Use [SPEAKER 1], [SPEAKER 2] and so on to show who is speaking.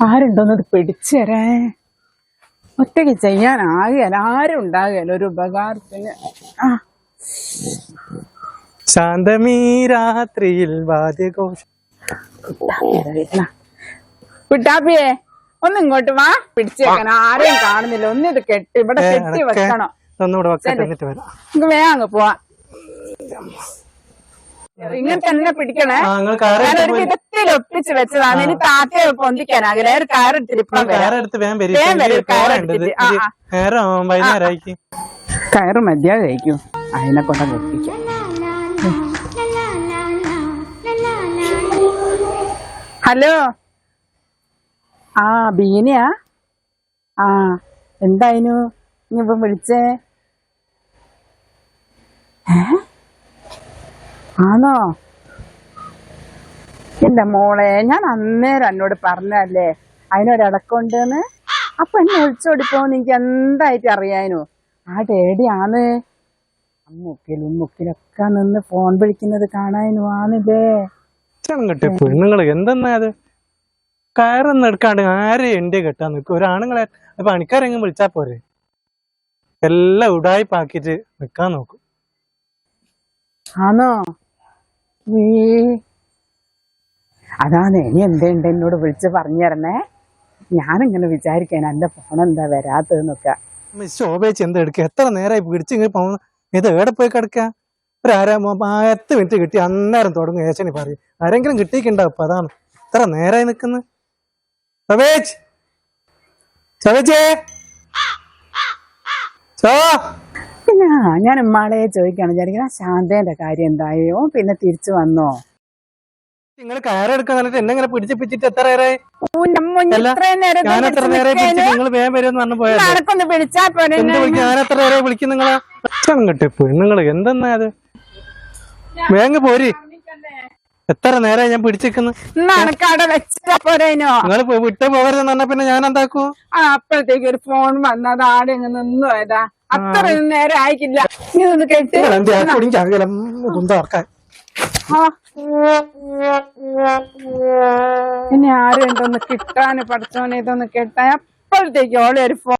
[SPEAKER 1] ആരുണ്ടോന്നത് പിടിച്ചേരേ ഒറ്റയ്ക്ക് ചെയ്യാനാകുകയല്ല ആരും ഉണ്ടാകുകയല്ല ഒരു ഉപകാരത്തിന്. ആ.
[SPEAKER 2] ശാന്തമീ രാത്രിയിൽ വാദ്യഘോഷം
[SPEAKER 1] വിട്ടാപ്പിയേ ഒന്ന് ഇങ്ങോട്ട് വാ. പിടിച്ചേക്കാൻ ആരെയും കാണുന്നില്ല. ഒന്ന് ഇത് കെട്ടി ഇവിടെ കെട്ടി വെക്കണം.
[SPEAKER 2] ഒന്നുകൂടെ
[SPEAKER 1] വേഗം അങ്ങ് പോവാ. ഇങ്ങനെ തന്നെ പിടിക്കണേ. ഞാനൊരു വിധത്തിൽ ഒപ്പിച്ച് വെച്ചതാണ്. ഇനി താത്തയെ പൊന്തിക്കാനാകില്ല ഒരു കയറിട്ടിട്ട് ഇപ്പം വരാം.
[SPEAKER 2] കാറെടുത്ത് വേഗം വരും.
[SPEAKER 1] വേഗം വരൂ,
[SPEAKER 2] എനിക്ക് പോരാണ്ട് ഇത്.
[SPEAKER 1] കാറെടുത്തിട്ട്. ആ,
[SPEAKER 2] ഇത്
[SPEAKER 1] ആ.
[SPEAKER 2] നേരം വൈകുന്നേരം ആയിക്ക്
[SPEAKER 1] കയറ് മതിയാ കഴിക്കും അതിനെ കൊണ്ട് പൊട്ടിക്കാം ഹലോ? ആ ബീനയാ? ആ എന്തായിനു നീ ഇപ്പം വിളിച്ചേ? ഏ? ആണോ? എന്റെ മോളെ ഞാൻ അന്നേരം എന്നോട് പറഞ്ഞല്ലേ അതിനൊരിടക്കുണ്ടെന്ന് അപ്പൊ എന്നെ ഒളിച്ചോടിപ്പോന്ന് എനിക്ക് എന്തായിട്ട് അറിയാനോ? ആ ഡേഡിയാണ്. അമ്മുക്കിലും മുക്കിലൊക്കെ നിന്ന് ഫോൺ വിളിക്കുന്നത് കാണാനു ആണില്ലേ?
[SPEAKER 2] കിട്ടി പെണ്ണുങ്ങൾ എന്തെന്നാ അത്? കയറൊന്നും എടുക്കാണ്ട് ആരെ എന്റെ കെട്ടാൻ നിൽക്കും? ഒരാണുങ്ങളെ പണിക്കാരെങ്ങും വിളിച്ചാ പോരെ? എല്ലാം ഉടായിപ്പാക്കിട്ട് നിക്കാൻ നോക്കും.
[SPEAKER 1] ആണോ? നീ. അതാണ് ഇനി എന്തുണ്ട് എന്നോട് വിളിച്ച് പറഞ്ഞു തരണേ. ഞാനിങ്ങനെ വിചാരിക്കാൻ എന്റെ ഫോൺ എന്താ വരാത്തതെന്നൊക്കെ.
[SPEAKER 2] മിസ് ശോഭേച്ച് എന്താ എടുക്കുക എത്ര നേരമായി പിടിച്ച് ഇങ്ങനെ പോകുന്നു ഇത് എവിടെ പോയി കിടക്കുക ഒരു അര പത്ത് മിനിറ്റ് കിട്ടി അന്നേരം തുടങ്ങും. ഏച്ചനി പറയും. ആരെങ്കിലും കിട്ടിയിട്ടുണ്ടാവും അപ്പൊ അതാണ്. എത്ര നേരമായി നിൽക്കുന്നത് ശോഭേച്ച് ശോഭേച്ചേ
[SPEAKER 1] പിന്നെ ഞാൻ ഉമ്മാളെ ചോദിക്കാണ്. വിചാരിക്കുന്നത് ആ ശാന്തേന്റെ കാര്യം എന്തായോ? പിന്നെ തിരിച്ചു വന്നോ?
[SPEAKER 2] നിങ്ങൾ കയറെടുക്കാൻ പറഞ്ഞിട്ട് എന്നെ ഇങ്ങനെ പിടിച്ച് പിടിച്ചിട്ട് എത്ര നേരമായി ഞാൻ എത്ര നേരെ നിങ്ങൾ വേഗം വരുമെന്ന് പറഞ്ഞു പോയത് ഞാൻ എത്ര നേരെ വിളിക്കും നിങ്ങളെ? ഭക്ഷണം കിട്ടി പെണ്ണുങ്ങൾ എന്തെന്നാ അത് വേഗം പോരി. എത്ര നേരമായി ഞാൻ പിടിച്ചിരിക്കുന്നു?
[SPEAKER 1] നടക്കാടെ വെച്ചാ പോരേനോ
[SPEAKER 2] നിങ്ങൾ വിട്ടു പോകരുതെന്ന് പറഞ്ഞ പിന്നെ ഞാൻ എന്താക്കൂ?
[SPEAKER 1] ആ അപ്പോഴത്തേക്ക് ഒരു ഫോൺ വന്നത് ആടെ നിന്നു പോയതാ. അത്ര നേരം ആയിക്കില്ല നീ ഒന്ന് കേട്ട്. ഇനി ആരും ഇതൊന്ന് കിട്ടാന് പഠിച്ചോനെ ഇതൊന്ന് കേട്ടാ. അപ്പോഴത്തേക്ക് ഓളെ ഒരു ഫോൺ